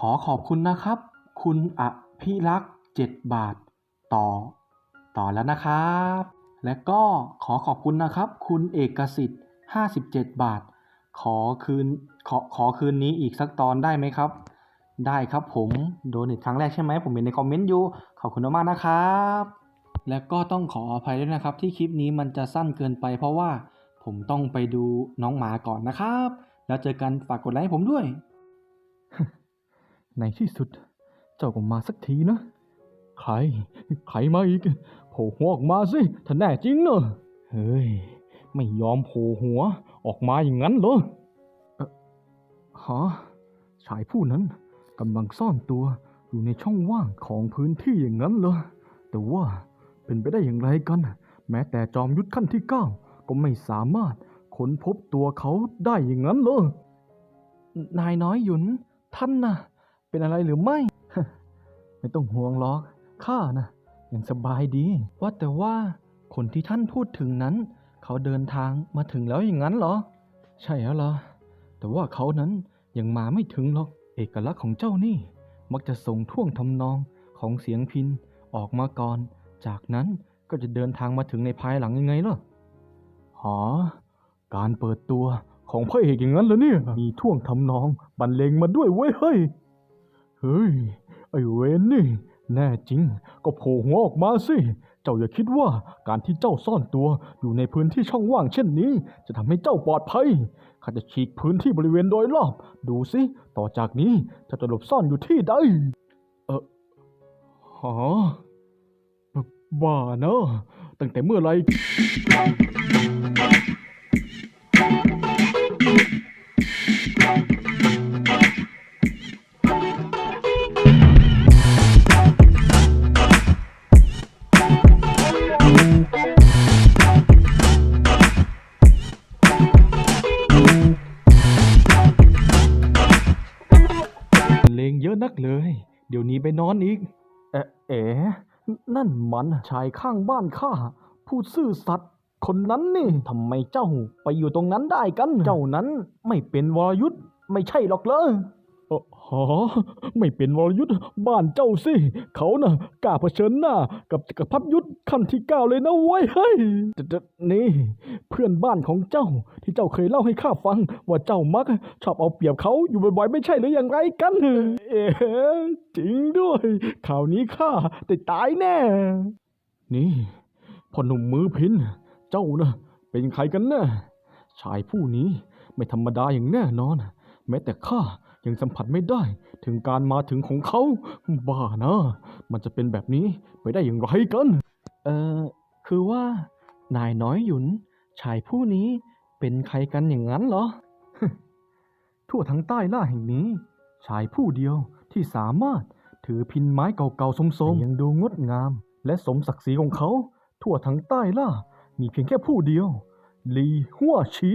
ขอขอบคุณนะครับ คุณอภิรักษ์เจ็ดบาทต่อ ต่อแล้วนะครับ และก็ขอขอบคุณนะครับ คุณเอกสิทธิ์ 57 บาท ขอคืนขอขอคืนนี้อีกสักตอนได้ไหมครับ ได้ครับผมโดนอีกครั้งแรกใช่ไหมผมเห็นในคอมเมนต์อยู่ ขอบคุณมากๆนะครับ และก็ต้องขออภัยด้วยนะครับ ที่คลิปนี้มันจะสั้นเกินไป เพราะว่าผมต้องไปดูน้องหมาก่อนนะครับ แล้วเจอกันฝากกดไลค์ให้ผมด้วย ในที่สุด เจ้าก็มาสักทีนะ ใคร ใครมาอีก โผล่หัวออกมาสิถ้าแน่จริงเนอะเฮ้ย ไม่ยอมโผล่หัว ออกมาอย่างนั้นเหรอเออฮะชายผู้นั้นกำลังซ่อนตัวอยู่ในช่องว่างของพื้นที่อย่างนั้นเหรอ แต่ว่าเป็นไปได้อย่างไรกัน แม้แต่จอมยุทธขั้นที่เก้าก็ไม่สามารถค้นพบตัวเขาได้อย่างนั้นเหรอนายน้อยหยุนท่านนะ เป็นอะไรหรือไม่ ไม่ต้องห่วงหรอก ข้านะยังสบายดี ว่าแต่ว่าคนที่ท่านพูดถึงนั้น เขาเดินทางมาถึงแล้วอย่างนั้นเหรอ ใช่แล้วล่ะแต่ว่าเขานั้นยังมาไม่ถึงหรอก เอกลักษณ์ของเจ้านี่ มักจะส่งท่วงทำนองของเสียงพินออกมาก่อน จากนั้นก็จะเดินทางมาถึงในภายหลังยังไงล่ะหอการเปิดตัวของพระเอกอย่างนั้นเหรอเนี่ย มีท่วงทำนองบรรเลงมาด้วยเว้ยเฮ้ย เฮ้ย ไอเวนนี่ แน่จริง ก็โผล่หัวออกมาสิ เจ้าอย่าคิดว่าการที่เจ้าซ่อนตัวอยู่ในพื้นที่ช่องว่างเช่นนี้ จะทำให้เจ้าปลอดภัย ข้าจะฉีกพื้นที่บริเวณโดยรอบ ดูสิ ต่อจากนี้เจะจะหลบซ่อนอยู่ที่ใด เออหอบ้าเนอะตั้งแต่เมื่อไหร งเยอะนักเลย เดี๋ยวนี้ไปนอนอีก เอ๊ะเอ๋นั่นมันชายข้างบ้านข้าผู้ซื่อสัตย์คนนั้นนี่ทำไมเจ้าไปอยู่ตรงนั้นได้กัน เจ้านั้นไม่เป็นวรยุทธ์ไม่ใช่หรอกเลย เอ่อหไม่เป็นวรยุทธ์บ้านเจ้าสิ เขาน่ะกล้าเผชิญหน้า กับจักรพรรดิยุทธ์ขั้นที่เก้าเลยนะเว้ยเฮ้ยนี่ เพื่อนบ้านของเจ้า ที่เจ้าเคยเล่าให้ข้าฟัง ว่าเจ้ามัก ชอบเอาเปรียบเขาอยู่บ่อยๆ ไม่ใช่หรืออย่างไรกันเอ๋จริงด้วยข่าวนี้ข้าได้ตายแน่ นี่พ่อหนุ่มมือพิน เจ้านะเป็นใครกันแน่ะชายผู้นี้ไม่ธรรมดาอย่างแน่นอน แม้แต่ข้ายังสัมผัสไม่ได้ถึงการมาถึงของเขา บ้านะ มันจะเป็นแบบนี้ไปได้อย่างไรกัน เออคือว่า นายน้อยหยุน ชายผู้นี้เป็นใครกันอย่างนั้นเหรอ ทั่วทั้งใต้ล่าแห่งนี้ ชายผู้เดียวที่สามารถถือพินไม้เก่าๆสมๆยังดูงดงาม และสมศักดิ์ศรีของเขา ทั่วทั้งใต้ล่า มีเพียงแค่ผู้เดียว ลีหัวฉี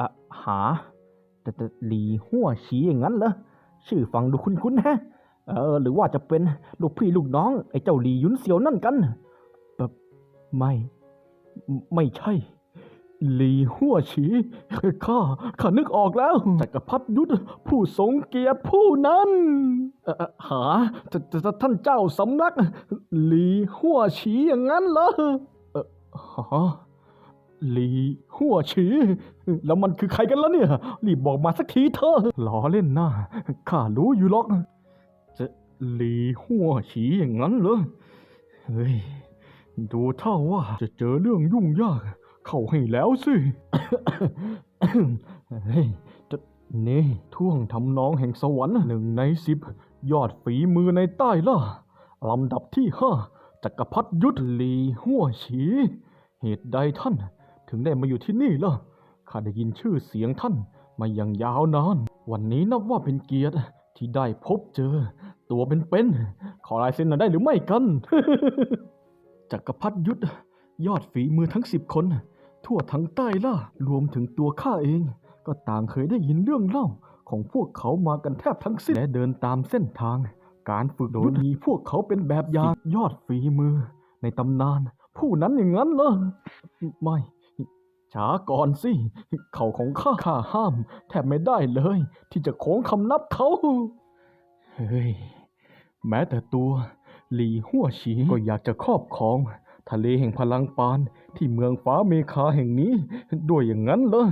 อะหา แต่แต่ลีหัวฉีอย่างนั้นเหรอชื่อฟังดูคุ้นๆฮะเออ หรือว่าจะเป็นลูกพี่ลูกน้อง ไอ้เจ้าหลียุนเสียวนั่นกันแบบไม่ ไม่ใช่ หลีหัวฉีข้าข้านึกออกแล้วจักรพรรดิยุทธผู้ทรงเกียรติผู้นั้นเออหาจะจะท่านเจ้าสำนัก หลีหัวฉีอย่างนั้นเหรอเออหา ลีหัวฉีแล้วมันคือใครกันแล้วเนี่ย รีบบอกมาสักทีเถอะล้อเล่นนะข้ารู้อยู่หรอก จะลีหัวฉีอย่างนั้นเหรอ เฮ้ย ดูเท่าว่าจะเจอเรื่องยุ่งยาก เข้าให้แล้วสิเฮ้ยจะนี่ท่วงทำนองแห่งสวรรค์หนึ่งในสิบยอดฝีมือในใต้ล่ะลำดับที่ห้าจักรพรรดิยุทธลีหัวฉี เหตุใดท่าน ถึงได้มาอยู่ที่นี่ล่ะ ข้าได้ยินชื่อเสียงท่านมาอย่างยาวนาน วันนี้นับว่าเป็นเกียรติที่ได้พบเจอ ตัวเป็นๆ ขอลายเซ็นหน่อยได้หรือไม่กัน จักรพรรดิยุทธยอดฝีมือทั้งสิบคน ทั่วทั้งใต้ล่ารวมถึงตัวข้าเอง ก็ต่างเคยได้ยินเรื่องเล่าของพวกเขามากันแทบทั้งสิ้นและเดินตามเส้นทาง การฝึกโดยมีพวกเขาเป็นแบบอย่างยอดฝีมือ ในตำนาน ผู้นั้นอย่างนั้นเหรอไม่ ช้าก่อนสิ เขาของข้าข้าห้าม แทบไม่ได้เลย ที่จะโค้งคำนับเขา เฮ้ย แม้แต่ตัว หลีหัวฉีก็อยากจะครอบครอง ทะเลแห่งพลังปานที่เมืองฟ้าเมคาแห่งนี้ ด้วยอย่างนั้นเหรอ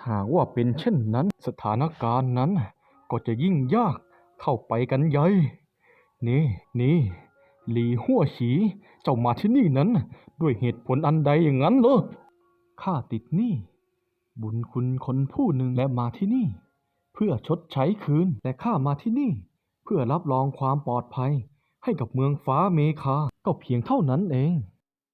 ถ้าว่าเป็นเช่นนั้น สถานการณ์นั้น ก็จะยิ่งยากเข้าไปกันใหญ่ นี่นี่หลีหัวฉีเจ้ามาที่นี่นั้น ด้วยเหตุผลอันใดอย่างนั้นเหรอ ข้าติดหนี้บุญคุณคนผู้หนึ่งและมาที่นี่ เพื่อชดใช้คืนแต่ข้ามาที่นี่ เพื่อรับรองความปลอดภัย ให้กับเมืองฟ้าเมคาก็เพียงเท่านั้นเอง